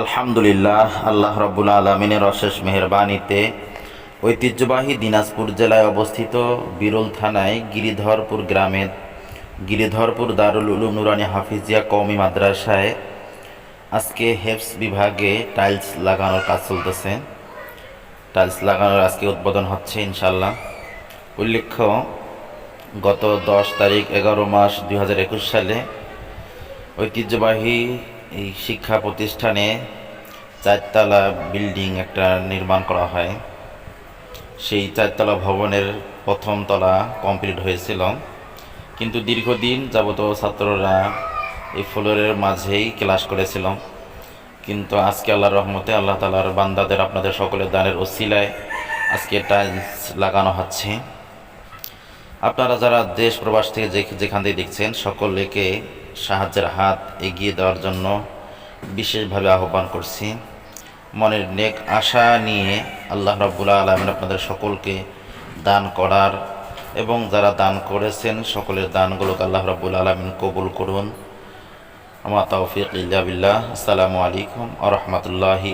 আলহামদুলিল্লাহ, আল্লাহ রব্বুল আলমিনের অশেষ মেহরবানিতে ঐতিহ্যবাহী দিনাজপুর জেলায় অবস্থিত বিরল থানায় গিরিধরপুর গ্রামের গিরিধরপুর দারুল উলুম নুরানি হাফিজিয়া কওমি মাদ্রাসায় আজকে হেফস বিভাগে টাইলস লাগানোর কাজ চলতেছে। টাইলস লাগানোর আজকে উদ্বোধন হচ্ছে ইনশাল্লাহ উল্লেখ্য, গত দশ তারিখ এগারো মাস দু হাজার একুশ সালে ঐতিহ্যবাহী এই শিক্ষা প্রতিষ্ঠানে চারতলা বিল্ডিং একটা নির্মাণ করা হয়। সেই চারতলা ভবনের প্রথম তলা কমপ্লিট হয়েছিল। কিন্তু দীর্ঘদিন যাবত ছাত্ররা এই ফ্লোরের মাঝেই ক্লাস করেছিল। কিন্তু আজকে আল্লাহর রহমতে আল্লাহ তালার বান্দাদের আপনাদের সকলের দানের ওসিলায় আজকে টাইলস লাগানো হচ্ছে। আপনারা যারা দেশ প্রবাস থেকে যেখান থেকে দেখছেন, সকলকে সাহায্যের হাত এগিয়ে দেওয়ার জন্য বিশেষভাবে আহ্বান করছি। মনের নেক আশা নিয়ে আল্লাহ রাব্বুল আলমিন আপনাদের সকলকে দান করার এবং যারা দান করেছেন, সকলের দানগুলোকে আল্লাহ রাব্বুল আলমিন কবুল করুন। আমার তৌফিক ইল্লা আসসালামু আলাইকুম আ রহমতুল্লাহি